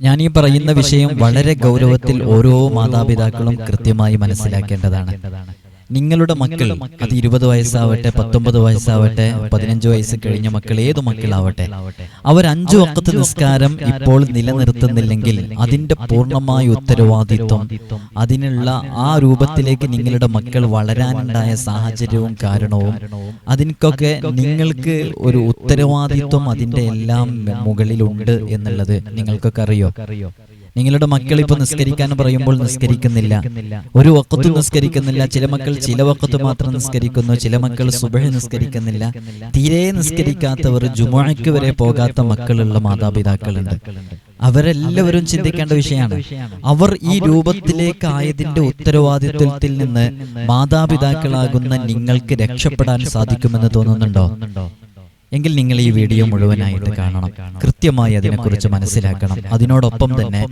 ഞാൻ ഈ പറയുന്ന വിഷയം വളരെ ഗൗരവത്തിൽ ഓരോ മാതാപിതാക്കളും കൃത്യമായി മനസ്സിലാക്കേണ്ടതാണ്. നിങ്ങളുടെ മക്കൾ അത് ഇരുപത് വയസ്സാവട്ടെ പത്തൊമ്പത് വയസ്സാവട്ടെ പതിനഞ്ച് വയസ്സ് കഴിഞ്ഞ മക്കൾ ഏത് മക്കളാവട്ടെ. അവർ അഞ്ചു വക്കത്ത് നിസ്കാരം ഇപ്പോൾ നിലനിർത്തുന്നില്ലെങ്കിൽ അതിന്റെ പൂർണമായ ഉത്തരവാദിത്വം അതിനുള്ള ആ രൂപത്തിലേക്ക് നിങ്ങളുടെ മക്കൾ വളരാനുണ്ടായ സാഹചര്യവും കാരണവും അതിനൊക്കെ നിങ്ങൾക്ക് ഒരു ഉത്തരവാദിത്വം അതിന്റെ എല്ലാം മുകളിലുണ്ട് എന്നുള്ളത് നിങ്ങൾക്കൊക്കെ അറിയോ? നിങ്ങളുടെ മക്കൾ ഇപ്പൊ നിസ്കരിക്കാൻ പറയുമ്പോൾ നിസ്കരിക്കുന്നില്ല. ഒരു വക്കത്ത് നിസ്കരിക്കുന്നില്ല. ചില മക്കൾ ചില വക്കത്ത് മാത്രം നിസ്കരിക്കുന്നു. ചില മക്കൾ സുബഹ നിസ്കരിക്കുന്നില്ല. തീരെ നിസ്കരിക്കാത്തവർ ജുമാക്ക് വരെ പോകാത്ത മക്കളുള്ള മാതാപിതാക്കളുണ്ട്. അവരെല്ലാവരും ചിന്തിക്കേണ്ട വിഷയമാണ്. അവർ ഈ രൂപത്തിലേക്ക് ആയതിന്റെ ഉത്തരവാദിത്വത്തിൽ നിന്ന് മാതാപിതാക്കളാകുന്ന നിങ്ങൾക്ക് രക്ഷപ്പെടാൻ സാധിക്കുമെന്ന് തോന്നുന്നുണ്ടോ? എങ്കിൽ നിങ്ങൾ ഈ വീഡിയോ മുഴുവനായിട്ട് കാണണം. കൃത്യമായി അതിനെക്കുറിച്ച് മനസ്സിലാക്കണം. അതിനോടൊപ്പം തന്നെ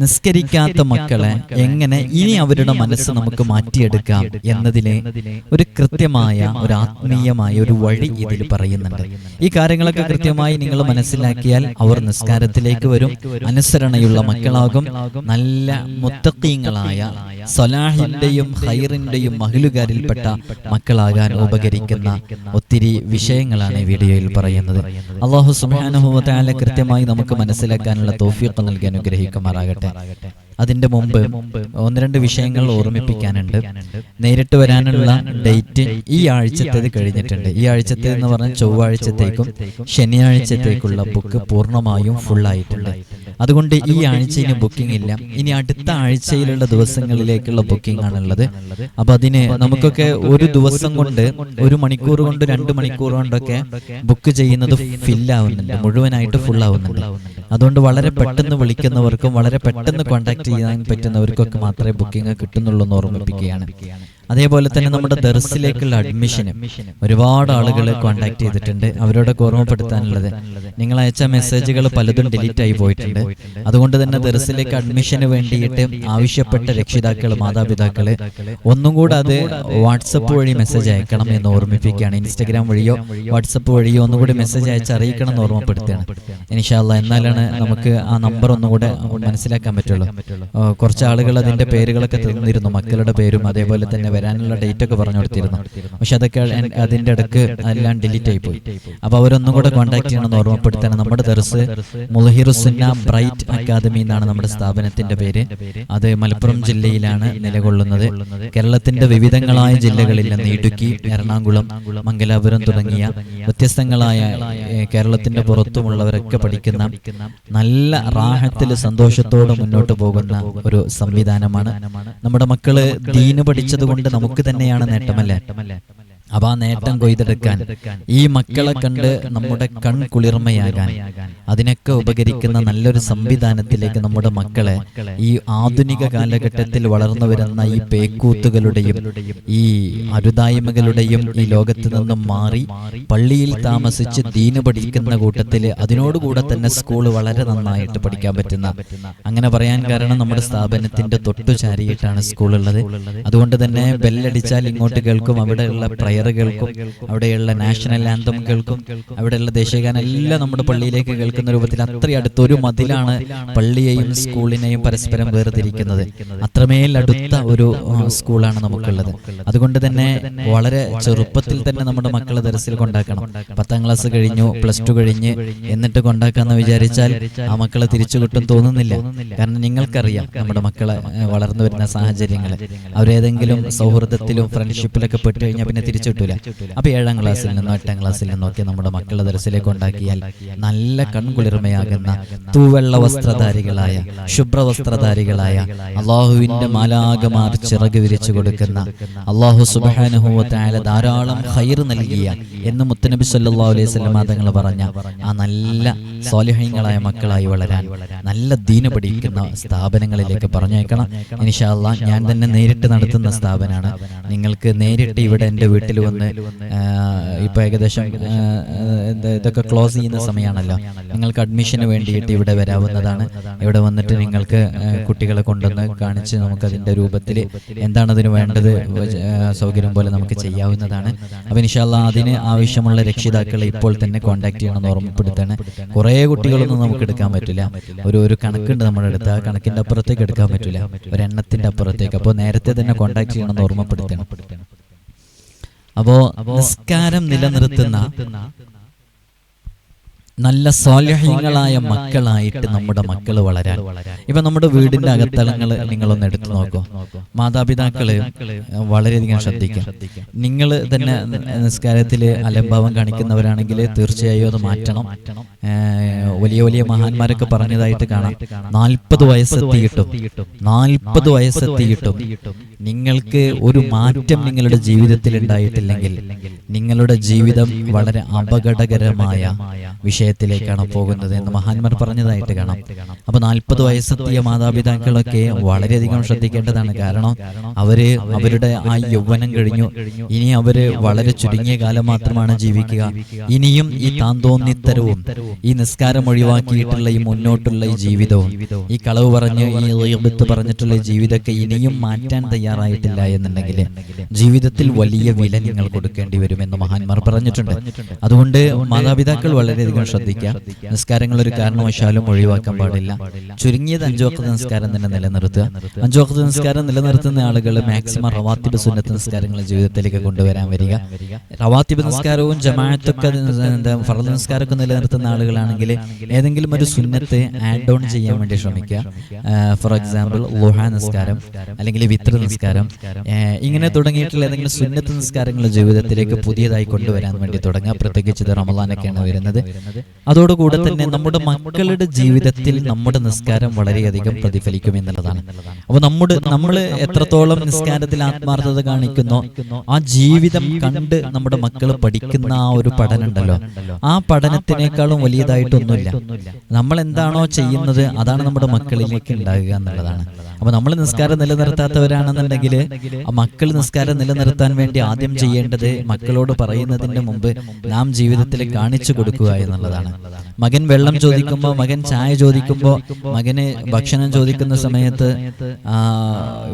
നിസ്കരിക്കാത്ത മക്കളെ എങ്ങനെ ഇനി അവരുടെ മനസ്സ് നമുക്ക് മാറ്റിയെടുക്കാം എന്നതിലെ ഒരു കൃത്യമായ ഒരു ആത്മീയമായ ഒരു വഴി ഇതിൽ പറയുന്നുണ്ട്. ഈ കാര്യങ്ങളൊക്കെ കൃത്യമായി നിങ്ങൾ മനസ്സിലാക്കിയാൽ അവർ നിസ്കാരത്തിലേക്ക് വരും. അനുസരണയുള്ള മക്കളാകും. നല്ല മുത്തക്കീങ്ങളായ സലാഹിന്റെയും ഹൈറിന്റെയും മഹിലുകാരിൽപ്പെട്ട മക്കളാകാൻ ഉപകരിക്കുന്ന ഒത്തിരി വിഷയങ്ങളാണ് ഈ വീഡിയോയിൽ പറയുന്നത്. അള്ളാഹു സുബാനുഭവത്താല കൃത്യമായി നമുക്ക് മനസ്സിലാക്കാനുള്ള തോഫിയൊക്കെ നൽകി അനുഗ്രഹിക്കുമാറാകട്ടെ. അതിന്റെ മുമ്പ് ഒന്ന് രണ്ട് വിഷയങ്ങൾ ഓർമ്മിപ്പിക്കാനുണ്ട്. നേരിട്ട് വരാനുള്ള ഡേറ്റ് ഈ ആഴ്ചത്തേത് കഴിഞ്ഞിട്ടുണ്ട്. ഈ ആഴ്ചത്തെ എന്ന് പറഞ്ഞാൽ ചൊവ്വാഴ്ചത്തേക്കും ശനിയാഴ്ചത്തേക്കുള്ള ബുക്ക് പൂർണമായും ഫുൾ ആയിട്ടുണ്ട്. അതുകൊണ്ട് ഈ ആഴ്ച ഇനി ബുക്കിംഗ് ഇല്ല. ഇനി അടുത്ത ആഴ്ചയിലുള്ള ദിവസങ്ങളിലേക്കുള്ള ബുക്കിംഗ് ആണുള്ളത്. അപ്പൊ അതിന് നമുക്കൊക്കെ ഒരു ദിവസം കൊണ്ട് ഒരു മണിക്കൂർ കൊണ്ട് രണ്ട് മണിക്കൂർ കൊണ്ടൊക്കെ ബുക്ക് ചെയ്യുന്നത് ഫില്ലാവുന്നുണ്ട് മുഴുവനായിട്ട് ഫുൾ ആവുന്നുണ്ട്. അതുകൊണ്ട് വളരെ പെട്ടെന്ന് വിളിക്കുന്നവർക്കും വളരെ പെട്ടെന്ന് കോൺടാക്ട് ചെയ്യാൻ പറ്റുന്നവർക്കൊക്കെ മാത്രമേ ബുക്കിംഗ് കിട്ടുന്നുള്ളൂ എന്ന് ഓർമ്മിപ്പിക്കുകയാണ്. അതേപോലെ തന്നെ നമ്മുടെ ദർസിലേക്കുള്ള അഡ്മിഷന് ഒരുപാട് ആളുകൾ കോൺടാക്ട് ചെയ്തിട്ടുണ്ട്. അവരോടൊക്കെ ഓർമ്മപ്പെടുത്താനുള്ളത് നിങ്ങൾ അയച്ച മെസ്സേജുകൾ പലതും ഡിലീറ്റ് ആയി പോയിട്ടുണ്ട്. അതുകൊണ്ട് തന്നെ ദർസിലേക്ക് അഡ്മിഷന് വേണ്ടിയിട്ട് ആവശ്യപ്പെട്ട രക്ഷിതാക്കൾ മാതാപിതാക്കൾ ഒന്നും കൂടെ അത് വാട്സപ്പ് വഴി മെസ്സേജ് അയക്കണം എന്ന് ഓർമ്മിപ്പിക്കുകയാണ്. ഇൻസ്റ്റഗ്രാം വഴിയോ വാട്സപ്പ് വഴിയോ ഒന്നും കൂടി മെസ്സേജ് അയച്ച് അറിയിക്കണം എന്ന് ഓർമ്മപ്പെടുത്തുകയാണ്. ഇൻഷാല്ല എന്നാലാണ് നമുക്ക് ആ നമ്പർ ഒന്നും കൂടെ മനസ്സിലാക്കാൻ പറ്റുള്ളൂ. കുറച്ച് ആളുകൾ അതിന്റെ പേരുകളൊക്കെ തന്നിരുന്നു. മക്കളുടെ പേരും അതേപോലെ തന്നെ വരാനുള്ള ഡേറ്റ് ഒക്കെ പറഞ്ഞു കൊടുത്തിരുന്നു പക്ഷെ അതൊക്കെ അതിന്റെ ഇടയ്ക്ക് എല്ലാം ഡിലീറ്റ് ആയി പോയി അപ്പൊ അവരൊന്നും കൂടെ കോൺടാക്ട് ചെയ്യണമെന്ന് ഓർമ്മപ്പെടുത്താൻ നമ്മുടെ ദർസ് മുലഹിറുസുന്ന ബ്രൈറ്റ് അക്കാദമി എന്നാണ് നമ്മുടെ സ്ഥാപനത്തിന്റെ പേര്. അത് മലപ്പുറം ജില്ലയിലാണ് നിലകൊള്ളുന്നത്. കേരളത്തിന്റെ വിവിധങ്ങളായ ജില്ലകളിൽ നിന്ന് ഇടുക്കി എറണാകുളം മംഗലാപുരം തുടങ്ങിയ വ്യത്യസ്തങ്ങളായ കേരളത്തിന്റെ പുറത്തുമുള്ളവരൊക്കെ പഠിക്കുന്ന നല്ല റാഹത്തിൽ സന്തോഷത്തോടെ മുന്നോട്ട് പോകുന്ന ഒരു സംവിധാനമാണ് നമ്മുടെ മക്കൾ ദീന് പഠിച്ചത് കൊണ്ട് നമുക്ക് തന്നെയാണ് നേട്ടമല്ലേ? അപ്പൊ ആ നേട്ടം കൊയ്തെടുക്കാൻ. ഈ മക്കളെ കണ്ട് നമ്മുടെ കൺ കുളിർമയാകാൻ. അതിനൊക്കെ ഉപകരിക്കുന്ന നല്ലൊരു സംവിധാനത്തിലേക്ക് നമ്മുടെ മക്കളെ ഈ ആധുനിക കാലഘട്ടത്തിൽ വളർന്നു വരുന്ന ഈ പേക്കൂത്തുകളുടെയും ഈ അരുതായ്മകളുടെയും ഈ ലോകത്ത് നിന്നും മാറി പള്ളിയിൽ താമസിച്ച് ദീന് പഠിക്കുന്ന കൂട്ടത്തിൽ അതിനോടുകൂടെ തന്നെ സ്കൂൾ വളരെ നന്നായിട്ട് പഠിക്കാൻ പറ്റുന്ന അങ്ങനെ പറയാൻ കാരണം നമ്മുടെ സ്ഥാപനത്തിന്റെ തൊട്ടു ചാരിയിട്ടാണ് സ്കൂൾ ഉള്ളത് അതുകൊണ്ട് തന്നെ ബെല്ലടിച്ചാൽ ഇങ്ങോട്ട് കേൾക്കും. അവിടെയുള്ള പ്രയർ കേൾക്കും അവിടെയുള്ള നാഷണൽ ആന്തം കേൾക്കും അവിടെയുള്ള ദേശീയഗാനം എല്ലാം നമ്മുടെ പള്ളിയിലേക്ക് കേൾക്കുന്ന രൂപത്തിൽ അത്രയും അടുത്തൊരു മതിലാണ് പള്ളിയെയും സ്കൂളിനെയും പരസ്പരം വേർതിരിക്കുന്നത്. അത്രമേൽ അടുത്ത ഒരു സ്കൂളാണ് നമുക്കുള്ളത്. അതുകൊണ്ട് തന്നെ വളരെ ചെറുപ്പത്തിൽ തന്നെ നമ്മുടെ മക്കളെ ദർസിൽ കൊണ്ടാക്കണം. പത്താം ക്ലാസ് കഴിഞ്ഞു പ്ലസ് ടു കഴിഞ്ഞ് എന്നിട്ട് കൊണ്ടാക്കാന്ന് വിചാരിച്ചാൽ ആ മക്കളെ തിരിച്ചു കിട്ടും തോന്നുന്നില്ല. കാരണം നിങ്ങൾക്കറിയാം നമ്മുടെ മക്കളെ വളർന്നു വരുന്ന സാഹചര്യങ്ങൾ അവരേതെങ്കിലും സൗഹൃദത്തിലും ഫ്രണ്ട്ഷിപ്പിലൊക്കെ പെട്ട് കഴിഞ്ഞാൽ പിന്നെ തിരിച്ചു കിട്ടൂല അപ്പൊ ഏഴാം ക്ലാസ്സിൽ നിന്നോ എട്ടാം ക്ലാസ്സിൽ നിന്നോ ഒക്കെ നമ്മുടെ മക്കളുടെ ദർസിലേക്ക് ഉണ്ടാക്കിയാൽ നല്ല കൺകുളിർമയാകുന്ന തൂവെള്ള വസ്ത്രധാരികളായ ശുഭ്ര വസ്ത്രധാരികളായ അള്ളാഹുവിന്റെ മാലാകമാർ ചിറക് വിരിച്ചു കൊടുക്കുന്ന അള്ളാഹു സുബാനുഭവത്തായ ധാരാളം ഹൈർ നൽകിയ എന്ന് മുത്തനബി സല്ലാ അലൈഹി വസല്ലം തങ്ങൾ പറഞ്ഞ ആ നല്ല സ്വാലിഹ്യങ്ങളായ മക്കളായി വളരാൻ നല്ല ദീന പഠിക്കുന്ന സ്ഥാപനങ്ങളിലേക്ക് പറഞ്ഞേക്കണം ഇനിഷാല്ല ഞാൻ തന്നെ നേരിട്ട് നടത്തുന്ന സ്ഥാപനമാണ്. നിങ്ങൾക്ക് നേരിട്ട് ഇവിടെ എന്റെ വീട്ടിൽ വീട്ടിൽ വന്ന് ആ, ഇപ്പൊ ഏകദേശം എന്താ ഇതൊക്കെ ക്ലോസ് ചെയ്യുന്ന സമയമാണല്ലോ. നിങ്ങൾക്ക് അഡ്മിഷന് വേണ്ടിയിട്ട് ഇവിടെ വരാവുന്നതാണ്. ഇവിടെ വന്നിട്ട് നിങ്ങൾക്ക് കുട്ടികളെ കൊണ്ടുവന്ന് കാണിച്ച് നമുക്ക് അതിന്റെ രൂപത്തിൽ എന്താണ് അതിന് വേണ്ടത് സൗകര്യം പോലെ നമുക്ക് ചെയ്യാവുന്നതാണ്. അപ്പൊ ഇൻഷാല്ല അതിന് ആവശ്യമുള്ള രക്ഷിതാക്കളെ ഇപ്പോൾ തന്നെ കോൺടാക്ട് ചെയ്യണമെന്ന് ഓർമ്മപ്പെടുത്താണ് കുറേ കുട്ടികളൊന്നും നമുക്ക് എടുക്കാൻ പറ്റില്ല. ഒരു ഒരു കണക്കുണ്ട് നമ്മുടെ അടുത്ത്. ആ കണക്കിന്റെ അപ്പുറത്തേക്ക് എടുക്കാൻ പറ്റില്ല. ഒരു എണ്ണത്തിന്റെ അപ്പുറത്തേക്ക്. അപ്പോൾ നേരത്തെ തന്നെ കോൺടാക്ട് ചെയ്യണമെന്ന് ഓർമ്മപ്പെടുത്തണം അപ്പോ നിസ്കാരം നിലനിർത്തുന്ന നല്ല സ്വാലഹ്യങ്ങളായ മക്കളായിട്ട് നമ്മുടെ മക്കൾ വളരാൻ. ഇപ്പൊ നമ്മുടെ വീടിന്റെ അകത്തളങ്ങൾ നിങ്ങളൊന്ന് എടുത്തു നോക്കൂ. മാതാപിതാക്കൾ വളരെയധികം ശ്രദ്ധിക്കാം നിങ്ങൾ തന്നെ നിസ്കാരത്തിൽ അലംഭാവം കാണിക്കുന്നവരാണെങ്കിൽ തീർച്ചയായും അത് മാറ്റണം. വലിയ വലിയ മഹാന്മാരൊക്കെ പറഞ്ഞതായിട്ട് കാണാം. നാൽപ്പത് വയസ്സെത്തിയിട്ടും നാൽപ്പത് വയസ്സെത്തിയിട്ടും നിങ്ങൾക്ക് ഒരു മാറ്റം നിങ്ങളുടെ ജീവിതത്തിൽ ഉണ്ടായിട്ടില്ലെങ്കിൽ നിങ്ങളുടെ ജീവിതം വളരെ അപകടകരമായ വിഷയത്തിലേക്കാണ് പോകുന്നത് എന്ന് മഹാന്മാർ പറഞ്ഞതായിട്ട് കാണാം. അപ്പൊ നാൽപ്പത് വയസ്സെത്തിയ മാതാപിതാക്കളൊക്കെ വളരെയധികം ശ്രദ്ധിക്കേണ്ടതാണ് കാരണം അവർ അവരുടെ ആ യൗവനം കഴിഞ്ഞു. ഇനി അവർ വളരെ ചുരുങ്ങിയ കാലം മാത്രമാണ് ജീവിക്കുക. ഇനിയും ഈ താന്തോന്നിത്തരവും ഈ നിസ്കാരം ഒഴിവാക്കിയിട്ടുള്ള ഈ മുന്നോട്ടുള്ള ഈ ജീവിതവും ഈ കളവ് പറഞ്ഞ് ഈ റീബത്ത് പറഞ്ഞിട്ടുള്ള ജീവിതമൊക്കെ ഇനിയും മാറ്റാൻ തയ്യാറായിട്ടില്ല എന്നുണ്ടെങ്കിൽ ജീവിതത്തിൽ വലിയ വില നിങ്ങൾ കൊടുക്കേണ്ടി വരുമെന്ന് മഹാന്മാർ പറഞ്ഞിട്ടുണ്ട്. അതുകൊണ്ട് മാതാപിതാക്കൾ വളരെയധികം ശ്രദ്ധിക്കുക നിസ്കാരങ്ങൾ ഒരു കാരണവശാലും ഒഴിവാക്കാൻ പാടില്ല. ചുരുങ്ങിയത് അഞ്ചോക്കത്ത് നിസ്കാരം തന്നെ നിലനിർത്തുക. അഞ്ചോക്കത്ത് നിസ്കാരം നിലനിർത്തുന്ന ആളുകൾ മാക്സിമം റവാത്തിബ് സുന്നത്ത് നിസ്കാരങ്ങൾ ജീവിതത്തിലേക്ക് കൊണ്ടുവരാൻ വരിക. റവാത്തിബ് നിസ്കാരവും ജമാഅത്തൊക്കെ എന്താ ഫറദ് നിസ്കാരമൊക്കെ നിലനിർത്തുന്ന ആളുകളാണെങ്കിൽ ഏതെങ്കിലും ഒരു സുന്നത്ത് ആഡ് ഓൺ ചെയ്യാൻ വേണ്ടി ശ്രമിക്കുക. ഫോർ എക്സാമ്പിൾ ലുഹ നിസ്കാരം അല്ലെങ്കിൽ വിത്ര നിസ്കാരം. ഇങ്ങനെ തുടങ്ങിയിട്ടുള്ള ഏതെങ്കിലും സുന്നത്ത് നിസ്കാരങ്ങൾ ജീവിതത്തിലേക്ക് പുതിയതായി കൊണ്ടുവരാൻ വേണ്ടി തുടങ്ങുക. പ്രത്യേകിച്ച് ഇത് റമദാനൊക്കെയാണ് വരുന്നത്. അതോടുകൂടെ തന്നെ നമ്മുടെ മക്കളുടെ ജീവിതത്തിൽ നമ്മുടെ നിസ്കാരം വളരെയധികം പ്രതിഫലിക്കും എന്നുള്ളതാണ്. അപ്പോൾ നമ്മുടെ നമ്മൾ എത്രത്തോളം നിസ്കാരത്തിൽ ആത്മാർത്ഥത കാണിക്കുന്നു ആ ജീവിതം കണ്ട് നമ്മുടെ മക്കൾ പഠിക്കുന്ന ആ ഒരു പഠനം ഉണ്ടല്ലോ ആ പഠനത്തിനേക്കാളും വലിയതായിട്ടൊന്നുമില്ല നമ്മൾ എന്താണോ ചെയ്യുന്നത് അതാണ് നമ്മുടെ മക്കളിലേക്ക് ഉണ്ടാകുക എന്നുള്ളതാണ്. അപ്പൊ നമ്മൾ നിസ്കാരം നിലനിർത്താത്തവരാണെന്നുണ്ടെങ്കിൽ ആ മക്കൾ നിസ്കാരം നിലനിർത്താൻ വേണ്ടി ആദ്യം ചെയ്യേണ്ടത് മക്കളോട് പറയുന്നതിന് മുമ്പ് നാം ജീവിതത്തിൽ കാണിച്ചു കൊടുക്കുക എന്നുള്ളതാണ്. മകൻ വെള്ളം ചോദിക്കുമ്പോൾ മകൻ ചായ ചോദിക്കുമ്പോൾ മകന് ഭക്ഷണം ചോദിക്കുന്ന സമയത്ത്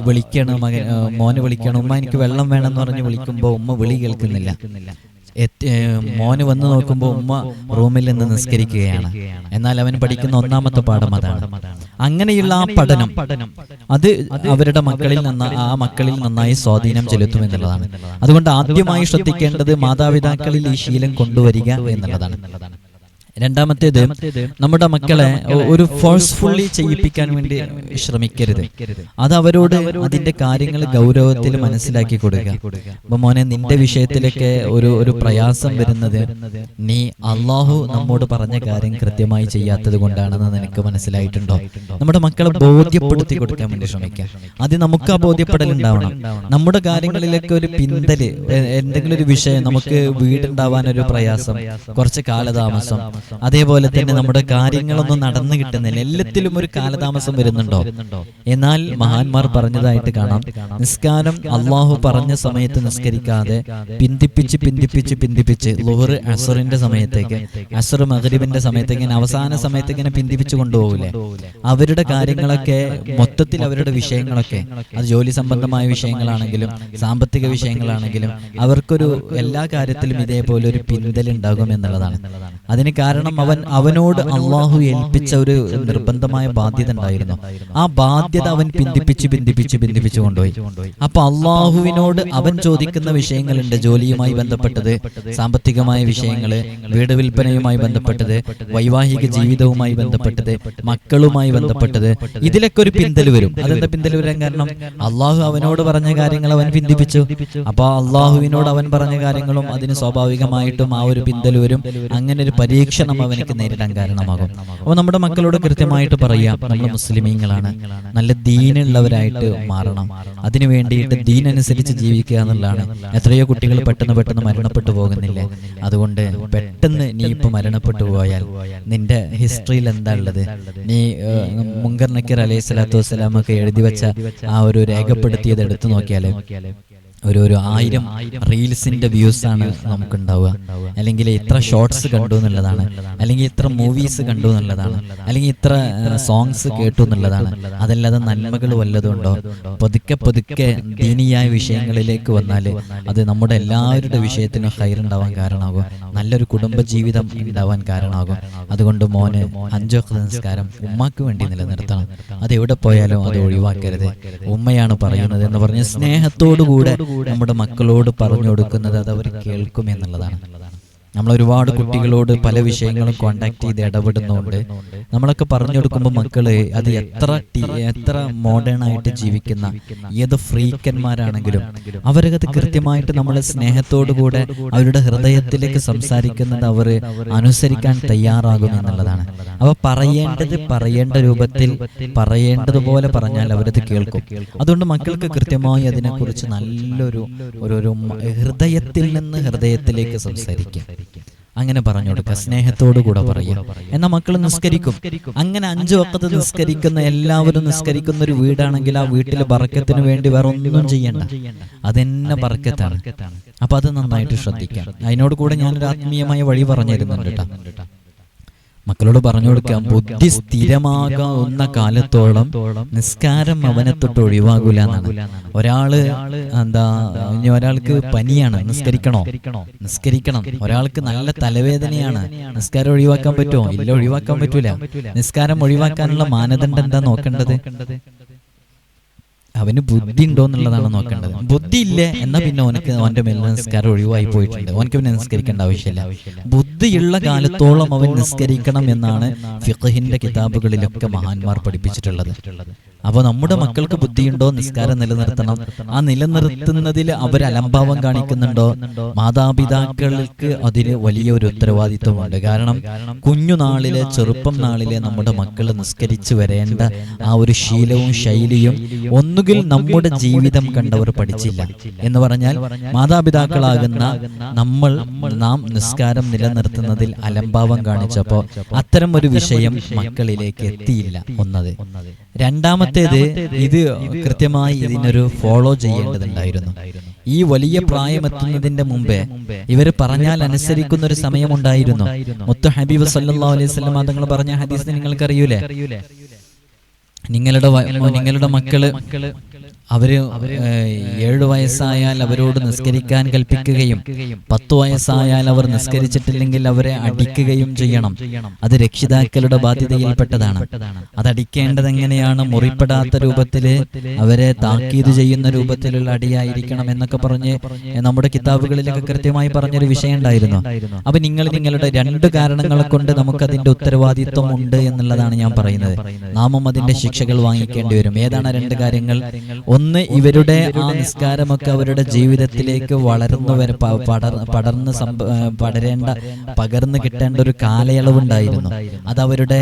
വിളിക്കണം മകൻ മോന് വിളിക്കണം ഉമ്മ എനിക്ക് വെള്ളം വേണമെന്ന് പറഞ്ഞ് വിളിക്കുമ്പോൾ ഉമ്മ വിളി കേൾക്കുന്നില്ല. മോന് വന്ന് നോക്കുമ്പോൾ ഉമ്മ റൂമിൽ നിന്ന് നിസ്കരിക്കുകയാണ്. എന്നാൽ അവൻ പഠിക്കുന്ന ഒന്നാമത്തെ പാഠം അതാണ്. അങ്ങനെയുള്ള ആ പഠനം. അത് അവരുടെ മക്കളിൽ നിന്ന് ആ മക്കളിൽ നന്നായി സ്വാധീനം ചെലുത്തും എന്നുള്ളതാണ്. അതുകൊണ്ട് ആദ്യമായി ശ്രദ്ധിക്കേണ്ടത് മാതാപിതാക്കളിൽ ഈ ശീലം കൊണ്ടുവരിക എന്നുള്ളതാണ്. രണ്ടാമത്തേത് നമ്മുടെ മക്കളെ ഒരു ഫോഴ്സ്ഫുള്ളി ചെയ്യിപ്പിക്കാൻ വേണ്ടി ശ്രമിക്കരുത്. അത് അവരോട് അതിന്റെ കാര്യങ്ങൾ ഗൗരവത്തിൽ മനസ്സിലാക്കി കൊടുക്കുക. അപ്പൊ മോനെ നിന്റെ വിഷയത്തിലൊക്കെ ഒരു ഒരു പ്രയാസം വരുന്നത് നീ അള്ളാഹു നമ്മോട് പറഞ്ഞ കാര്യം കൃത്യമായി ചെയ്യാത്തത് കൊണ്ടാണെന്ന് നിനക്ക് മനസ്സിലായിട്ടുണ്ടോ? നമ്മുടെ മക്കളെ ബോധ്യപ്പെടുത്തി കൊടുക്കാൻ വേണ്ടി ശ്രമിക്കുക അത് നമുക്ക് ആ ബോധ്യപ്പെടൽ ഉണ്ടാവണം. നമ്മുടെ കാര്യങ്ങളിലൊക്കെ ഒരു പിന്തൽ എന്തെങ്കിലും ഒരു വിഷയം നമുക്ക് വീടുണ്ടാവാൻ ഒരു പ്രയാസം കുറച്ച് കാലതാമസം അതേപോലെ തന്നെ നമ്മുടെ കാര്യങ്ങളൊന്നും നടന്നു കിട്ടുന്നില്ല. എല്ലാത്തിലും ഒരു കാലതാമസം വരുന്നുണ്ടോ? എന്നാൽ മഹാന്മാർ പറഞ്ഞതായിട്ട് കാണാം. നിസ്കാരം അള്ളാഹു പറഞ്ഞ സമയത്ത് നിസ്കരിക്കാതെ പിന്തിപ്പിച്ച് പിന്തിപ്പിച്ച് പിന്തിപ്പിച്ച് ലോഹർ അസറിന്റെ സമയത്തേക്ക് അസർ മഹരിബിന്റെ സമയത്തേക്ക് ഇങ്ങനെ അവസാന സമയത്ത് ഇങ്ങനെ പിന്തിപ്പിച്ചു കൊണ്ടുപോകില്ലേ അവരുടെ കാര്യങ്ങളൊക്കെ മൊത്തത്തിൽ അവരുടെ വിഷയങ്ങളൊക്കെ അത് ജോലി സംബന്ധമായ വിഷയങ്ങളാണെങ്കിലും സാമ്പത്തിക വിഷയങ്ങളാണെങ്കിലും അവർക്കൊരു എല്ലാ കാര്യത്തിലും ഇതേപോലെ ഒരു പിന്തൽ ഉണ്ടാകും എന്നുള്ളതാണ്. അതിന് കാരണം അവൻ അവനോട് അള്ളാഹു ഏൽപ്പിച്ച ഒരു നിർബന്ധമായ ബാധ്യത ഉണ്ടായിരുന്നു. ആ ബാധ്യത അവൻ പിന്തിപ്പിച്ച് പിന്തിപ്പിച്ച് പിന്തിപ്പിച്ച് കൊണ്ടുപോയി. അപ്പൊ അള്ളാഹുവിനോട് അവൻ ചോദിക്കുന്ന വിഷയങ്ങളുണ്ട്. ജോലിയുമായി ബന്ധപ്പെട്ടത് സാമ്പത്തികമായ വിഷയങ്ങൾ വീട് വിൽപ്പനയുമായി ബന്ധപ്പെട്ടത് വൈവാഹിക ജീവിതവുമായി ബന്ധപ്പെട്ടത് മക്കളുമായി ബന്ധപ്പെട്ടത് ഇതിലൊക്കെ ഒരു പിന്തൽ വരും. അതെന്താ പിന്തൽ വരാൻ കാരണം? അള്ളാഹു അവനോട് പറഞ്ഞ കാര്യങ്ങൾ അവൻ പിന്തിപ്പിച്ചു. അപ്പൊ അള്ളാഹുവിനോട് അവൻ പറഞ്ഞ കാര്യങ്ങളും അതിന് സ്വാഭാവികമായിട്ടും ആ ഒരു പിന്തൽ വരും. അങ്ങനെ ഒരു പരീക്ഷണം അവനക്ക് നേരിടാൻ കാരണമാകും. അപ്പൊ നമ്മുടെ മക്കളോട് കൃത്യമായിട്ട് പറയാം നമ്മൾ മുസ്ലിമീങ്ങളാണ്. നല്ല ദീനുള്ളവരായിട്ട് മാറണം. അതിനു വേണ്ടിയിട്ട് ദീനനുസരിച്ച് ജീവിക്കുക എന്നുള്ളതാണ്. എത്രയോ കുട്ടികൾ പെട്ടെന്ന് പെട്ടെന്ന് മരണപ്പെട്ടു പോകുന്നില്ലേ. അതുകൊണ്ട് പെട്ടെന്ന് നീ ഇപ്പൊ മരണപ്പെട്ടു പോയാൽ നിന്റെ ഹിസ്റ്ററിയിൽ എന്താ ഉള്ളത്? നീ മുങ്കർ നക്കീർ അലൈഹി സ്വലാത്തു വസ്സലാമൊക്കെ എഴുതി വെച്ച ആ ഒരു രേഖപ്പെടുത്തിയത് എടുത്തു നോക്കിയാൽ. ഒരു ഒരു ആയിരം റീൽസിന്റെ വ്യൂസ് ആണ് നമുക്ക് ഉണ്ടാവുക അല്ലെങ്കിൽ ഇത്ര ഷോർട്സ് കണ്ടു എന്നുള്ളതാണ്. അല്ലെങ്കിൽ ഇത്ര മൂവീസ് കണ്ടു എന്നുള്ളതാണ്. അല്ലെങ്കിൽ ഇത്ര സോങ്സ് കേട്ടു എന്നുള്ളതാണ്. അതല്ലാതെ നന്മകൾ വല്ലതും ഉണ്ടോ പതുക്കെ പതുക്കെ ദീനിയായ വിഷയങ്ങളിലേക്ക് വന്നാൽ അത് നമ്മുടെ എല്ലാവരുടെ വിഷയത്തിനും ഹൈറുണ്ടാവാൻ കാരണമാകും. നല്ലൊരു കുടുംബ ജീവിതം ഉണ്ടാവാൻ കാരണമാകും. അതുകൊണ്ട് മോന് അഞ്ചോ നിസ്കാരം ഉമ്മാക്ക് വേണ്ടി നിലനിർത്തണം. അത് എവിടെ പോയാലും അത് ഒഴിവാക്കരുത്. ഉമ്മയാണ് പറയുന്നത് എന്ന് പറഞ്ഞ് സ്നേഹത്തോടുകൂടെ നമ്മുടെ മക്കളോട് പറഞ്ഞു കൊടുക്കുന്നത് അത് അവർ കേൾക്കുമെന്നുള്ളതാണ് നമ്മൾ ഒരുപാട് കുട്ടികളോട് പല വിഷയങ്ങളും കോണ്ടാക്ട് ചെയ്ത് ഇടപെടുന്നുണ്ട്. നമ്മളൊക്കെ പറഞ്ഞു കൊടുക്കുമ്പോൾ മക്കൾ അത് എത്ര എത്ര മോഡേൺ ആയിട്ട് ജീവിക്കുന്ന ഏത് ഫ്രീക്കന്മാരാണെങ്കിലും അവരത് കൃത്യമായിട്ട് നമ്മൾ സ്നേഹത്തോടു കൂടെ അവരുടെ ഹൃദയത്തിലേക്ക് സംസാരിക്കുന്നത് അവർ അനുസരിക്കാൻ തയ്യാറാകും എന്നുള്ളതാണ്. അവ പറയേണ്ടത് പറയേണ്ട രൂപത്തിൽ പറയേണ്ടതുപോലെ പറഞ്ഞാൽ അവരത് കേൾക്കും. അതുകൊണ്ട് മക്കൾക്ക് കൃത്യമായി അതിനെക്കുറിച്ച് നല്ലൊരു ഒരു ഒരു ഹൃദയത്തിൽ നിന്ന് ഹൃദയത്തിലേക്ക് സംസാരിക്കും. അങ്ങനെ പറഞ്ഞു കൊടുക്കുക സ്നേഹത്തോടു കൂടെ പറയുക. എന്നാൽ മക്കൾ നിസ്കരിക്കും. അങ്ങനെ അഞ്ചു വക്കത്ത് നിസ്കരിക്കുന്ന എല്ലാവരും നിസ്കരിക്കുന്ന ഒരു വീടാണെങ്കിൽ ആ വീട്ടിലെ ബറക്കത്തിന് വേണ്ടി വേറെ ഒന്നും ചെയ്യണ്ട. അതെന്നെ ബറക്കത്താണ്. അപ്പൊ അത് നന്നായിട്ട് ശ്രദ്ധിക്കാം. അതിനോട് കൂടെ ഞാനൊരു ആത്മീയമായ വഴി പറഞ്ഞു തരുന്നുണ്ട് കേട്ടോ. മക്കളോട് പറഞ്ഞു കൊടുക്കാം ബുദ്ധി സ്ഥിരമാകുന്ന കാലത്തോളം നിസ്കാരം അവനെ തൊട്ട് ഒഴിവാകൂല എന്നാണ്. ഒരാൾ എന്താ ഇനി ഒരാൾക്ക് പനിയാണ് നിസ്കരിക്കണോ? നിസ്കരിക്കണം? ഒരാൾക്ക് നല്ല തലവേദനയാണ്. നിസ്കാരം ഒഴിവാക്കാൻ പറ്റുമോ? ഇല്ല ഒഴിവാക്കാൻ പറ്റൂല. നിസ്കാരം ഒഴിവാക്കാനുള്ള മാനദണ്ഡം എന്താ നോക്കേണ്ടത്? അവന് ബുദ്ധി ഉണ്ടോ എന്നുള്ളതാണ് നോക്കേണ്ടത്. ബുദ്ധി ഇല്ല എന്നാ പിന്നെ അവനക്ക് അവന്റെ മേൽ നിസ്കാരം ഒഴിവായി പോയിട്ടുണ്ട്. അവനക്ക് പിന്നെ നിസ്കരിക്കേണ്ട ആവശ്യമില്ല. ബുദ്ധിയുള്ള കാലത്തോളം അവൻ നിസ്കരിക്കണം എന്നാണ് ഫിഖഹിന്റെ കിതാബുകളിലൊക്കെ മഹാന്മാർ പഠിപ്പിച്ചിട്ടുള്ളത്. അപ്പോൾ നമ്മുടെ മക്കൾക്ക് ബുദ്ധിയുണ്ടോ നിസ്കാരം നിലനിർത്തണം. ആ നിലനിർത്തുന്നതിൽ അവർ അലംഭാവം കാണിക്കുന്നുണ്ടോ? മാതാപിതാക്കൾക്ക് അതിന് വലിയൊരു ഉത്തരവാദിത്വമുണ്ട്. കാരണം കുഞ്ഞുനാളിലെ ചെറുപ്പം നാളിലെ നമ്മുടെ മക്കൾ നിസ്കരിച്ചു വരേണ്ട ആ ഒരു ശീലവും ശൈലിയും ഒന്നുകിൽ നമ്മുടെ ജീവിതം കണ്ടവർ പഠിച്ചില്ല. എന്ന് പറഞ്ഞാൽ മാതാപിതാക്കളാകുന്ന നമ്മൾ നാം നിസ്കാരം നിലനിർത്തുന്നതിൽ അലംഭാവം കാണിച്ചപ്പോ അത്തരം ഒരു വിഷയം മക്കളിലേക്ക് എത്തിയില്ല ഒന്നത്. രണ്ടാമത്തേത് ഇത് കൃത്യമായി ഇതിനൊരു ഫോളോ ചെയ്യേണ്ടതുണ്ടായിരുന്നു. ഈ വലിയ പ്രായമെത്തുന്നതിന്റെ മുമ്പേ ഇവർ പറഞ്ഞാൽ അനുസരിക്കുന്ന ഒരു സമയമുണ്ടായിരുന്നു. മുത്തു ഹബീബ് സല്ലാ അലൈഹി വസല്ലം തങ്ങൾ പറഞ്ഞ ഹദീസ് നിങ്ങൾക്കറിയൂലേ? നിങ്ങളുടെ നിങ്ങളുടെ മക്കൾ അവർ ഏഴു വയസ്സായാൽ അവരോട് നിസ്കരിക്കാൻ കൽപ്പിക്കുകയും പത്തു വയസ്സായാൽ അവർ നിസ്കരിച്ചിട്ടില്ലെങ്കിൽ അവരെ അടിക്കുകയും ചെയ്യണം. അത് രക്ഷിതാക്കളുടെ ബാധ്യതയിൽപ്പെട്ടതാണ്. അത് അടിക്കേണ്ടത് എങ്ങനെയാണ്? മുറിപ്പെടാത്ത രൂപത്തിൽ അവരെ താക്കീത് ചെയ്യുന്ന രൂപത്തിലുള്ള അടിയായിരിക്കണം എന്നൊക്കെ പറഞ്ഞ് നമ്മുടെ കിതാബുകളിലൊക്കെ കൃത്യമായി പറഞ്ഞൊരു വിഷയം ഉണ്ടായിരുന്നു. അപ്പൊ നിങ്ങൾ നിങ്ങളുടെ രണ്ട് കാരണങ്ങളെ കൊണ്ട് നമുക്ക് അതിന്റെ ഉത്തരവാദിത്വം ഉണ്ട് എന്നുള്ളതാണ് ഞാൻ പറയുന്നത്. നാമം അതിന്റെ ശിക്ഷകൾ വാങ്ങിക്കേണ്ടി വരും. ഏതാണ് രണ്ട് കാര്യങ്ങൾ? ഒന്ന് ഇവരുടെ ആ നിസ്കാരമൊക്കെ അവരുടെ ജീവിതത്തിലേക്ക് വളർന്നു വരെ പടർ പടർന്ന് പടരേണ്ട പകർന്നു കിട്ടേണ്ട ഒരു കാലയളവുണ്ടായിരുന്നു. അത് അവരുടെ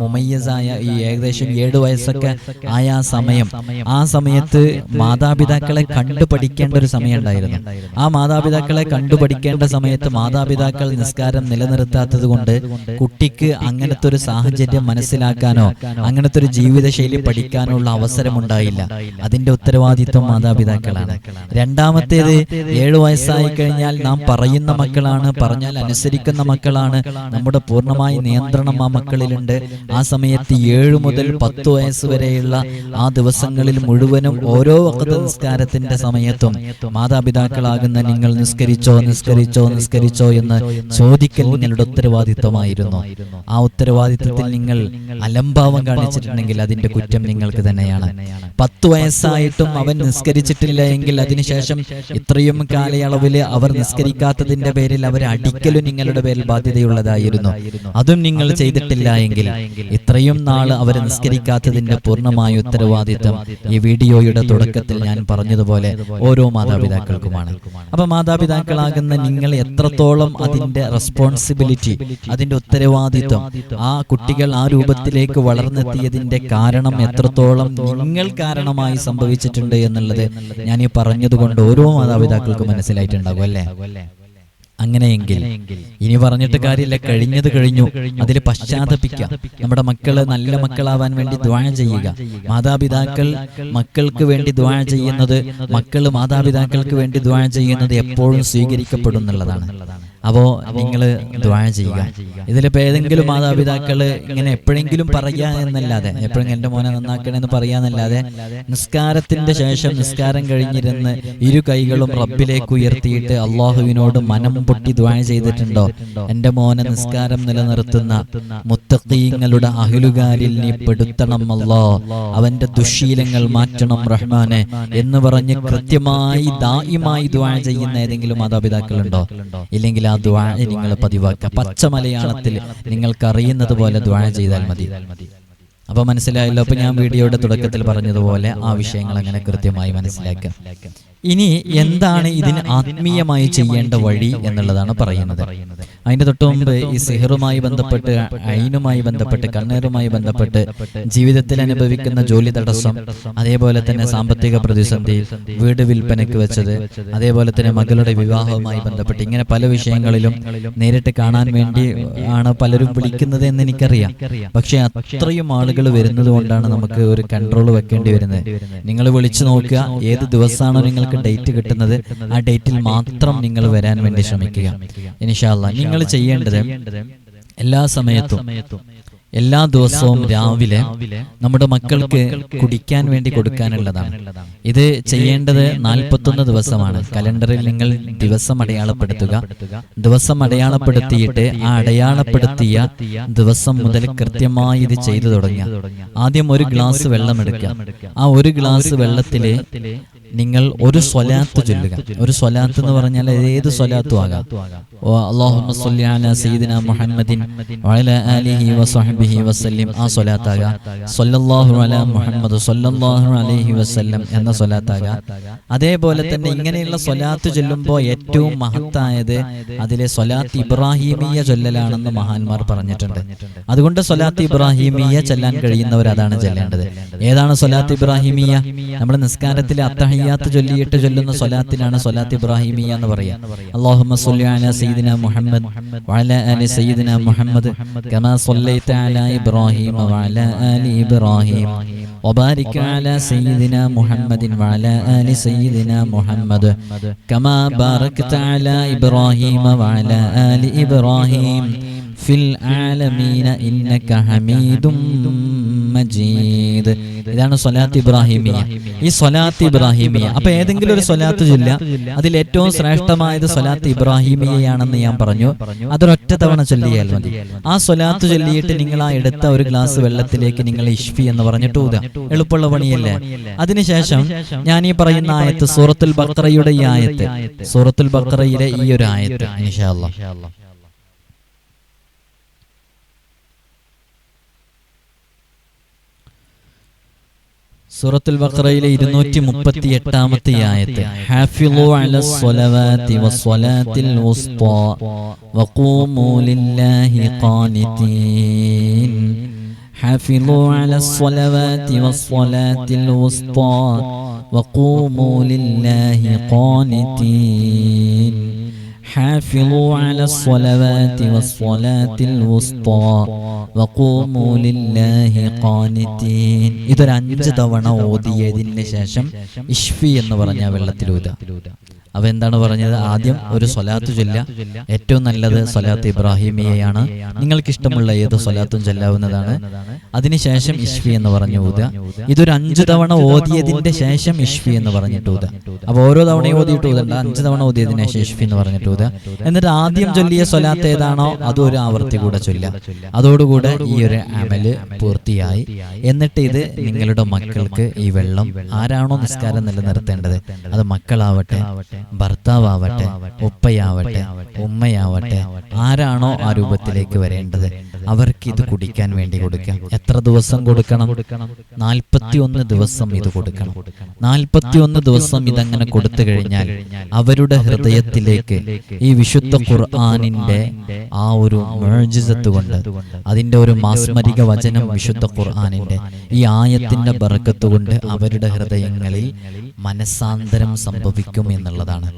മുമയ്യസായ ഈ ഏകദേശം ഏഴ് വയസ്സൊക്കെ ആയ ആ സമയം. ആ സമയത്ത് മാതാപിതാക്കളെ കണ്ടു പഠിക്കേണ്ട ഒരു സമയം ഉണ്ടായിരുന്നു ആ മാതാപിതാക്കളെ കണ്ടു പഠിക്കേണ്ട സമയത്ത് മാതാപിതാക്കൾ നിസ്കാരം നിലനിർത്താത്തത് കൊണ്ട് കുട്ടിക്ക് അങ്ങനത്തെ ഒരു സാഹചര്യം മനസ്സിലാക്കാനോ അങ്ങനത്തെ ഒരു ജീവിതശൈലി പഠിക്കാനോ ഉള്ള അവസരമുണ്ടായില്ല അതിന്റെ ഉത്തരവാദിത്വം മാതാപിതാക്കളാണ്. രണ്ടാമത്തേത് ഏഴു വയസ്സായി കഴിഞ്ഞാൽ നാം പറയുന്ന മക്കളാണ്. പറഞ്ഞാൽ അനുസരിക്കുന്ന മക്കളാണ്. നമ്മുടെ പൂർണമായ നിയന്ത്രണം ആ മക്കളിലുണ്ട്. ആ സമയത്ത് ഏഴ് മുതൽ പത്ത് വയസ്സ് വരെയുള്ള ആ ദിവസങ്ങളിൽ മുഴുവനും ഓരോ വക്കത്ത് നിസ്കാരത്തിന്റെ സമയത്തും മാതാപിതാക്കളാകുന്ന നിങ്ങൾ നിസ്കരിച്ചോ നിസ്കരിച്ചോ നിസ്കരിച്ചോ എന്ന് ചോദിക്കൽ നിങ്ങളുടെ ഉത്തരവാദിത്വമായിരുന്നു. ആ ഉത്തരവാദിത്വത്തിൽ നിങ്ങൾ അലംഭാവം കാണിച്ചിട്ടുണ്ടെങ്കിൽ അതിന്റെ കുറ്റം നിങ്ങൾക്ക് തന്നെയാണ്. പത്ത് വയസ്സായിട്ടും അവൻ നിസ്കരിച്ചിട്ടില്ല എങ്കിൽ അതിനുശേഷം ഇത്രയും കാലയളവിൽ അവർ നിസ്കരിക്കാത്തതിന്റെ പേരിൽ അവർ അടിക്കലും നിങ്ങളുടെ പേരിൽ ബാധ്യതയുള്ളതായിരുന്നു. അതും നിങ്ങൾ ചെയ്തിട്ടില്ല എങ്കിൽ ഇത്രയും നാൾ അവർ നിസ്കരിക്കാത്തതിന്റെ പൂർണമായ ഉത്തരവാദിത്വം ഈ വീഡിയോയുടെ തുടക്കത്തിൽ ഞാൻ പറഞ്ഞതുപോലെ ഓരോ മാതാപിതാക്കൾക്കുമാണ്. അപ്പൊ മാതാപിതാക്കളാകുന്ന നിങ്ങൾ എത്രത്തോളം അതിന്റെ റെസ്പോൺസിബിലിറ്റി അതിന്റെ ഉത്തരവാദിത്വം ആ കുട്ടികൾ ആ രൂപത്തിലേക്ക് വളർന്നെത്തിയതിന്റെ കാരണം എത്രത്തോളം നിങ്ങൾ കാരണമായി സംഭവിച്ചിട്ടുണ്ട് എന്നുള്ളത് ഞാൻ ഈ പറഞ്ഞതുകൊണ്ട് ഓരോ മാതാപിതാക്കൾക്ക് മനസ്സിലായിട്ടുണ്ടാകും അല്ലേ? അങ്ങനെയെങ്കിൽ ഇനി പറഞ്ഞിട്ട് കാര്യമില്ല കഴിഞ്ഞത് കഴിഞ്ഞു. അതിൽ പശ്ചാത്തപിക്കാം നമ്മുടെ മക്കൾ നല്ല മക്കളാവാൻ വേണ്ടി ദ്വാഴ ചെയ്യുക. മാതാപിതാക്കൾ മക്കൾക്ക് വേണ്ടി ദ്വാഴ ചെയ്യുന്നത് മക്കൾ മാതാപിതാക്കൾക്ക് വേണ്ടി ദ്വാഴ ചെയ്യുന്നത് എപ്പോഴും സ്വീകരിക്കപ്പെടും എന്നുള്ളതാണ് അപ്പോ നിങ്ങൾ ദ്വാഴ ചെയ്യുക. ഇതിലിപ്പോ ഏതെങ്കിലും മാതാപിതാക്കൾ ഇങ്ങനെ എപ്പോഴെങ്കിലും പറയുക എന്നല്ലാതെ എപ്പോഴെങ്കിലും എന്റെ മോനെ നന്നാക്കണമെന്ന് പറയാന്നല്ലാതെ നിസ്കാരത്തിന്റെ ശേഷം നിസ്കാരം കഴിഞ്ഞിരുന്ന് ഇരു കൈകളും റബ്ബിലേക്ക് ഉയർത്തിയിട്ട് അള്ളാഹുവിനോട് മനം പൊട്ടി ദ്വാഴ ചെയ്തിട്ടുണ്ടോ? എന്റെ മോനെ നിസ്കാരം നിലനിർത്തുന്ന മുത്തഖീങ്ങളുടെ അഹിലുകാരിൽ നീ പെടുത്തണം അല്ലോ അവന്റെ ദുശീലങ്ങൾ മാറ്റണം റഹ്മാനെ എന്ന് പറഞ്ഞ് കൃത്യമായി ദായിമായി ദ്വാഴ ചെയ്യുന്ന ഏതെങ്കിലും മാതാപിതാക്കളുണ്ടോ? ഇല്ലെങ്കിൽ ആ ദ്വാ നിങ്ങൾ പതിവാക്കുക പച്ച മലയാളത്തിൽ നിങ്ങൾക്ക് അറിയുന്നത് പോലെ ദ്വാ ചെയ്താൽ മതി. അപ്പൊ മനസ്സിലായല്ലോ? അപ്പൊ ഞാൻ വീഡിയോയുടെ തുടക്കത്തിൽ പറഞ്ഞതുപോലെ ആ വിഷയങ്ങൾ അങ്ങനെ കൃത്യമായി മനസ്സിലാക്കുക. ഇനി എന്താണ് ഇതിന് ആത്മീയമായി ചെയ്യേണ്ട വഴി എന്നുള്ളതാണ് പറയുന്നത്. അതിന്റെ തൊട്ട് മുമ്പ് ഈ സിഹറുമായി ബന്ധപ്പെട്ട് അയിനുമായി ബന്ധപ്പെട്ട് കണ്ണേറുമായി ബന്ധപ്പെട്ട് ജീവിതത്തിൽ അനുഭവിക്കുന്ന ജോലി തടസ്സം അതേപോലെ തന്നെ സാമ്പത്തിക പ്രതിസന്ധി വീട് വിൽപ്പനയ്ക്ക് വെച്ചത് അതേപോലെ തന്നെ മകളുടെ വിവാഹവുമായി ബന്ധപ്പെട്ട് ഇങ്ങനെ പല വിഷയങ്ങളിലും നേരിട്ട് കാണാൻ വേണ്ടി ആണ് പലരും വിളിക്കുന്നത് എന്ന് എനിക്കറിയാം. പക്ഷെ അത്രയും ആളുകൾ വരുന്നത് കൊണ്ടാണ് നമുക്ക് ഒരു കൺട്രോൾ വെക്കേണ്ടി വരുന്നത്. നിങ്ങൾ വിളിച്ചു നോക്കുക ഏത് ദിവസമാണോ നിങ്ങൾക്ക് ഡേറ്റ് കിട്ടുന്നത് ആ ഡേറ്റിൽ മാത്രം നിങ്ങൾ വരാൻ വേണ്ടി ശ്രമിക്കുക. ഇനിഷാല്ല നിങ്ങൾ ചെയ്യേണ്ടത് എല്ലാ സമയത്തും എല്ലാ ദിവസവും രാവിലെ നമ്മുടെ മക്കൾക്ക് കുടിക്കാൻ വേണ്ടി കൊടുക്കാനുള്ളതാണ്. ഇത് ചെയ്യേണ്ടത് നാൽപ്പത്തൊന്ന് ദിവസമാണ്. കലണ്ടറിൽ നിങ്ങൾ ദിവസം അടയാളപ്പെടുത്തുക. ദിവസം അടയാളപ്പെടുത്തിയിട്ട് ആ അടയാളപ്പെടുത്തിയ ദിവസം മുതൽ കൃത്യമായി ഇത് ചെയ്തു തുടങ്ങുക. ആദ്യം ഒരു ഗ്ലാസ് വെള്ളം എടുക്കുക. ആ ഒരു ഗ്ലാസ് വെള്ളത്തിൽ നിങ്ങൾ ഒരു സ്വലാത്ത് ചൊല്ലുക. ഒരു സ്വലാത്ത് എന്ന് പറഞ്ഞാൽ ഏത് സ്വലാത്തും ആകാം. അലാ സയ്യിദിന മുഹമ്മദിൻ വഅലാ ആലിഹി വസഹ്ബിഹി വസല്ലം. ആ സ്വലാത്താകാം സല്ലല്ലാഹു അലാ മുഹമ്മദ് സല്ലല്ലാഹു അലൈഹി വസല്ലം എന്ന സ്വലാത്താകാം അതേപോലെ തന്നെ ഇങ്ങനെയുള്ള സ്വലാത്ത് ചൊല്ലുമ്പോൾ ഏറ്റവും മഹത്തായത് അതിലെ സ്വലാത്ത് ഇബ്രാഹിമിയ ചൊല്ലലാണെന്ന് മഹാന്മാർ പറഞ്ഞിട്ടുണ്ട്. അതുകൊണ്ട് സ്വലാത്ത് ഇബ്രാഹിമിയ ചൊല്ലാൻ കഴിയുന്നവർ അതാണ് ചെല്ലേണ്ടത്. ഏതാണ് സ്വലാത്ത് ഇബ്രാഹിമിയ? നമ്മുടെ നിസ്കാരത്തിലെ അത്തഹയ്യാത്ത് ചൊല്ലിയിട്ട് ചൊല്ലുന്ന സ്വലാത്തിനാണ് സ്വലാത്ത് ഇബ്രാഹിമീയ എന്ന് പറയാ അല്ലാഹുമ്മ സ്വല്ലി അലാ സയ്യിദിന മുഹമ്മദ് വഅലാ ആലി സയ്യിദിന മുഹമ്മദ് കമാ സ്വല്ലൈത അലാ ഇബ്രാഹിം വഅലാ ആലി ഇബ്രാഹിം وبارك على سيدنا محمد وعلى آل سيدنا محمد كما باركت على إبراهيم وعلى آل إبراهيم في العالمين إنك حميد മജീദ്. ഇതാണ് സൊലാത്ത് ഇബ്രാഹിമിയ. ഈ സൊലാത്ത് ഇബ്രാഹിമിയ. അപ്പൊ ഏതെങ്കിലും ഒരു സൊലാത്ത് ചൊല്ല അതിൽ ഏറ്റവും ശ്രേഷ്ഠമായത് സൊലാത്ത് ഇബ്രാഹിമിയാണെന്ന് ഞാൻ പറഞ്ഞു. അതൊരൊറ്റ തവണ ചൊല്ലിയാൽ മതി. ആ സൊലാത്ത് ചൊല്ലിയിട്ട് നിങ്ങൾ ആ എടുത്ത ഒരു ഗ്ലാസ് വെള്ളത്തിലേക്ക് നിങ്ങൾ ഇഷ്ഫി എന്ന് പറഞ്ഞിട്ട് ഊതാം എളുപ്പമുള്ള പണിയല്ലേ? അതിനുശേഷം ഞാൻ ഈ പറയുന്ന ആയത്ത് സൂറത്തുൽ ബക്രയുടെ ഈ ആയത്ത്. സൂറത്തുൽ ബക്രയിലെ ഈ ഒരു ആയത്ത് ഇൻഷാ സൂറത്തുൽ ബഖറയിലെ ഇരുന്നൂറ്റി മുപ്പത്തി എട്ടാമത്തെ ആയത്ത് ഹാഫിളു അല സ്വലവാതി വസ്വലാത്തിൽ ഉസ്താ വഖൂമൂ ലില്ലാഹി ഖാനിതീൻ. ഹാഫിളു അല സ്വലവാതി വസ്വലാത്തിൽ ഉസ്താ വഖൂമൂ ലില്ലാഹി ഖാനിതീൻ. حافظوا على الصلوات والصلاة الوسطى وقوموا لله قانتين ഇതൊരു അഞ്ച് തവണ ഓതിയതിന് ശേഷം ഇഷ്ഫി എന്ന് പറഞ്ഞ വെള്ളത്തിലൂത അവ എന്താണ് പറഞ്ഞത്? ആദ്യം ഒരു സ്വലാത്ത് ചൊല്ല ഏറ്റവും നല്ലത് സ്വലാത്ത് ഇബ്രാഹിമിയയാണ്. നിങ്ങൾക്ക് ഇഷ്ടമുള്ള ഏത് സ്വലാത്തും ചൊല്ലാവുന്നതാണ്. അതിനുശേഷം ഇഷ്ഫി എന്ന് പറഞ്ഞു ഊത ഇതൊരു അഞ്ചു തവണ ഓതിയതിന്റെ ശേഷം ഇഷ്ഫി എന്ന് പറഞ്ഞിട്ട് ഊത അപ്പൊ ഓരോ തവണയും ഓതിയിട്ട് ഊതണ്ട. അഞ്ചു തവണ ഓതിയതിന് ശേഷം ഇഷ്ഫി എന്ന് പറഞ്ഞിട്ട് ഊത എന്നിട്ട് ആദ്യം ചൊല്ലിയ സ്വലാത്ത് ഏതാണോ അത് ഒരു ആവർത്തി കൂടെ ചൊല്ല അതോടുകൂടെ ഈ ഒരു അമൽ പൂർത്തിയായി. എന്നിട്ട് ഇത് നിങ്ങളുടെ മക്കൾക്ക് ഈ വെള്ളം ആരാണോ നിസ്കാരം നിലനിർത്തേണ്ടത് അത് മക്കളാവട്ടെ ഭർത്താവട്ടെ ഉപ്പയാവട്ടെ ഉമ്മയാവട്ടെ ആരാണോ ആ രൂപത്തിലേക്ക് വരേണ്ടത്? അവർക്ക് ഇത് കുടിക്കാൻ വേണ്ടി കൊടുക്കാം. എത്ര ദിവസം കൊടുക്കണം? നാൽപ്പത്തിയൊന്ന് ദിവസം ഇത് കൊടുക്കണം. നാൽപ്പത്തിയൊന്ന് ദിവസം ഇതങ്ങനെ കൊടുത്തു കഴിഞ്ഞാൽ അവരുടെ ഹൃദയത്തിലേക്ക് ഈ വിശുദ്ധ ഖുർആാനിന്റെ ആ ഒരു മേഴ്ജിസത്ത് കൊണ്ട് അതിന്റെ ഒരു മാസ്മരിക വചനം വിശുദ്ധ ഖുർആാനിന്റെ ഈ ആയത്തിന്റെ ബറക്കത്ത് കൊണ്ട് അവരുടെ ഹൃദയങ്ങളിൽ മനസ്സാന്തരം സംഭവിക്കും എന്നുള്ളതാണ്.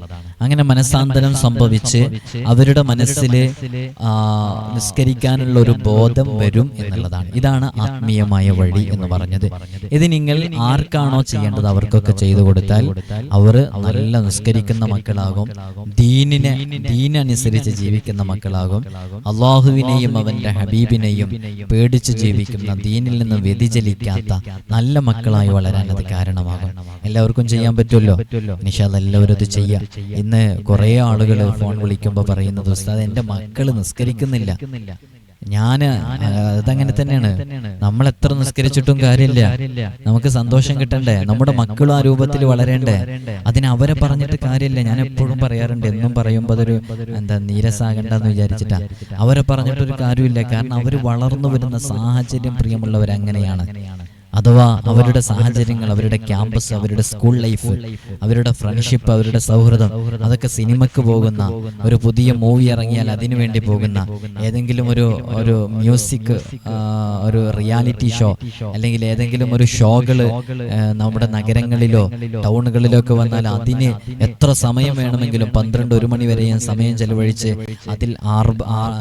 അങ്ങനെ മനസ്സാന്തരം സംഭവിച്ച് അവരുടെ മനസ്സിൽ നിസ്കരിക്കാനുള്ള ഒരു ബോധം വരും എന്നുള്ളതാണ്. ഇതാണ് ആത്മീയമായ വഴി എന്ന് പറഞ്ഞത്. ഇത് നിങ്ങൾ ആർക്കാണോ ചെയ്യേണ്ടത് അവർക്കൊക്കെ ചെയ്തു കൊടുത്താൽ അവർ നല്ല നിസ്കരിക്കുന്ന മക്കളാകും. ദീനിനെ ദീനനുസരിച്ച് ജീവിക്കുന്ന മക്കളാകും. അള്ളാഹുവിനെയും അവന്റെ ഹബീബിനെയും പേടിച്ച് ജീവിക്കുന്ന ദീനിൽ നിന്ന് വ്യതിചലിക്കാത്ത നല്ല മക്കളായി വളരാൻ അത് കാരണമാകും. എല്ലാവർക്കും ചെയ്യാൻ പറ്റുമല്ലോ? നിഷാദ് എല്ലാവരും അത് ചെയ്യാം. ഇന്ന് കുറെ ആളുകൾ ഫോൺ വിളിക്കുമ്പോൾ പറയുന്നത് ഉസ്താദ് എന്റെ മക്കൾ നിസ്കരിക്കുന്നില്ല. ഞാൻ അതങ്ങനെ തന്നെയാണ്. നമ്മൾ എത്ര നിസ്കരിച്ചിട്ടും കാര്യമില്ല. നമുക്ക് സന്തോഷം കിട്ടണ്ടേ? നമ്മുടെ മക്കളും ആ രൂപത്തിൽ വളരണ്ടേ? അതിന് അവരെ പറഞ്ഞിട്ട് കാര്യമില്ല. ഞാൻ എപ്പോഴും പറയാറുണ്ട് എന്നും പറയുമ്പോൾ അതൊരു എന്താ നീരസാകണ്ടെന്ന് വിചാരിച്ചിട്ടാ. അവരെ പറഞ്ഞിട്ടൊരു കാര്യമില്ല. കാരണം അവർ വളർന്നു വരുന്ന സാഹചര്യം പ്രിയമുള്ളവർ അങ്ങനെയാണ് അഥവാ അവരുടെ സാഹചര്യങ്ങൾ അവരുടെ ക്യാമ്പസ് അവരുടെ സ്കൂൾ ലൈഫ് അവരുടെ ഫ്രണ്ട്ഷിപ്പ് അവരുടെ സൗഹൃദം അതൊക്കെ സിനിമക്ക് പോകുന്ന ഒരു പുതിയ മൂവി ഇറങ്ങിയാൽ അതിനു വേണ്ടി പോകുന്ന ഏതെങ്കിലും ഒരു ഒരു മ്യൂസിക് ഒരു റിയാലിറ്റി ഷോ അല്ലെങ്കിൽ ഏതെങ്കിലും ഒരു ഷോകൾ നമ്മുടെ നഗരങ്ങളിലോ ടൗണുകളിലോ ഒക്കെ വന്നാൽ അതിന് എത്ര സമയം വേണമെങ്കിലും പന്ത്രണ്ട് ഒരു മണി വരെയും സമയം ചെലവഴിച്ച് അതിൽ ആർ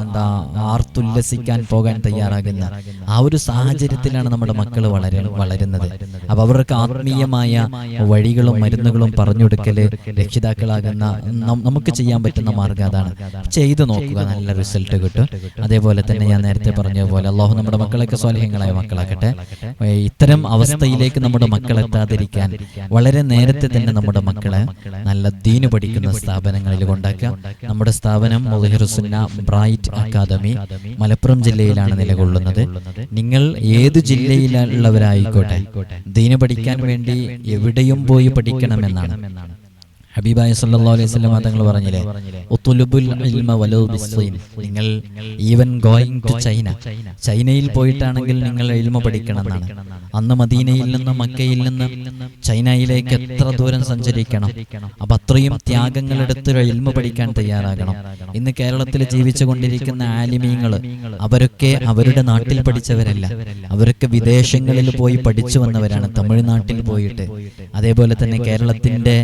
എന്താ ആർത്തുല്ലസിക്കാൻ പോകാൻ തയ്യാറാകുന്ന ആ ഒരു സാഹചര്യത്തിലാണ് നമ്മുടെ മക്കൾ വളര വളരുന്നത്. അപ്പൊ അവർക്ക് ആത്മീയമായ വഴികളും മരുന്നുകളും പറഞ്ഞു കൊടുക്കൽ രക്ഷിതാക്കളാകുന്ന നമുക്ക് ചെയ്യാൻ പറ്റുന്ന മാർഗം അതാണ്. ചെയ്തു നോക്കുക നല്ല റിസൾട്ട് കിട്ടും. അതേപോലെ തന്നെ ഞാൻ നേരത്തെ പറഞ്ഞ പോലെ അള്ളാഹു നമ്മുടെ മക്കളൊക്കെ സ്വാലഹ്യങ്ങളായ മക്കളാക്കട്ടെ ഇത്തരം അവസ്ഥയിലേക്ക് നമ്മുടെ മക്കൾ എത്താതിരിക്കാൻ വളരെ നേരത്തെ തന്നെ നമ്മുടെ മക്കളെ നല്ല ദീന് പഠിക്കുന്ന സ്ഥാപനങ്ങളിൽ കൊണ്ടാക്കുക. നമ്മുടെ സ്ഥാപനം മുലഹിറുസുന്ന ബ്രൈറ്റ് അക്കാദമി മലപ്പുറം ജില്ലയിലാണ് നിലകൊള്ളുന്നത്. നിങ്ങൾ ഏത് ജില്ലയിലുള്ളവരായിക്കോട്ടെ ദീന് പഠിക്കാൻ വേണ്ടി എവിടെയും പോയി പഠിക്കണമെന്നാണ്. ഹബീബായ സല്ലാ അലൈഹി വസല്ലം തങ്ങൾ പറഞ്ഞില്ലേ നിങ്ങൾ ഈവൻ ഗോയിങ് ടു ചൈന. ചൈനയിൽ പോയിട്ടാണെങ്കിൽ നിങ്ങൾ എൽമ പഠിക്കണം എന്നാണ്. അന്ന് മദീനയിൽ നിന്ന് മക്കയിൽ നിന്ന് ചൈനയിലേക്ക് എത്ര ദൂരം സഞ്ചരിക്കണം? അപ്പൊ അത്രയും ത്യാഗങ്ങൾ എടുത്ത് എൽമ പഠിക്കാൻ തയ്യാറാകണം. ഇന്ന് കേരളത്തിൽ ജീവിച്ചു കൊണ്ടിരിക്കുന്ന ആലിമീങ്ങൾ അവരൊക്കെ അവരുടെ നാട്ടിൽ പഠിച്ചവരല്ല. അവരൊക്കെ വിദേശങ്ങളിൽ പോയി പഠിച്ചു വന്നവരാണ്. തമിഴ്നാട്ടിൽ പോയിട്ട്. അതേപോലെ തന്നെ കേരളത്തിന്റെ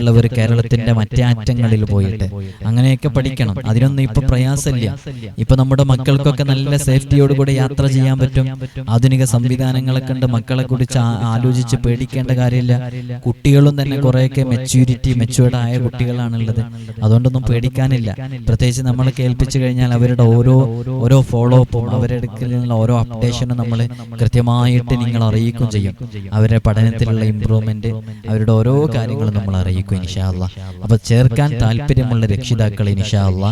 ഒരറ്റത്തുള്ളവർ കേരളത്തിന്റെ മറ്റേ അറ്റങ്ങളിൽ പോയിട്ട്. അങ്ങനെയൊക്കെ പഠിക്കണം. അതിനൊന്നും ഇപ്പൊ പ്രയാസമില്ല. ഇപ്പൊ നമ്മുടെ മക്കൾക്കൊക്കെ നല്ല സേഫ്റ്റിയോട് കൂടെ യാത്ര ചെയ്യാൻ പറ്റും. ആധുനിക സംവിധാനങ്ങളൊക്കെ ഉണ്ട് മക്കളെ കുറിച്ച് ആലോചിച്ച് പേടിക്കേണ്ട കാര്യമില്ല. കുട്ടികളും തന്നെ കുറെയൊക്കെ മെച്യൂരിറ്റി മെച്യൂർഡ് ആയ കുട്ടികളാണുള്ളത്. അതുകൊണ്ടൊന്നും പേടിക്കാനില്ല. പ്രത്യേകിച്ച് നമ്മൾ കേൾപ്പിച്ചു കഴിഞ്ഞാൽ അവരുടെ ഓരോ ഓരോ ഫോളോ അപ്പും അവരുടെ നിന്നുള്ള ഓരോ അപ്ഡേഷനും നമ്മൾ കൃത്യമായിട്ട് നിങ്ങൾ അറിയിക്കും ചെയ്യും. അവരുടെ പഠനത്തിലുള്ള ഇമ്പ്രൂവ്മെന്റ് അവരുടെ ഓരോ കാര്യങ്ങളും നമ്മൾ അറിയിക്കും ഇൻഷാല്ല അപ്പൊ ചേർക്കാൻ താല്പര്യമുള്ള രക്ഷിതാക്കൾ ഇൻഷാല്ല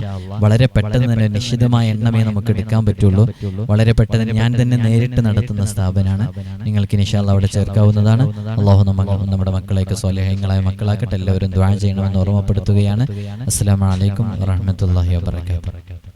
വളരെ പെട്ടെന്ന് തന്നെ നിശ്ചിതമായ എണ്ണമേ നമുക്ക് എടുക്കാൻ പറ്റുള്ളൂ. വളരെ പെട്ടെന്ന് ഞാൻ തന്നെ നേരിട്ട് നടത്തുന്ന സ്ഥാപനമാണ് നിങ്ങൾക്ക് ഇൻഷാല്ല അവിടെ ചേർക്കാവുന്നതാണ്. അള്ളാഹു നമ്മ നമ്മുടെ മക്കളെയൊക്കെ സ്വലേഹങ്ങളായ മക്കളാക്കട്ടെ. എല്ലാവരും ദ്വാ ചെയ്യണമെന്ന് ഓർമ്മപ്പെടുത്തുകയാണ്. അസ്സാം വലൈക്കും വാഹമത്തല്ലാഹി വാബർക്കാത്തു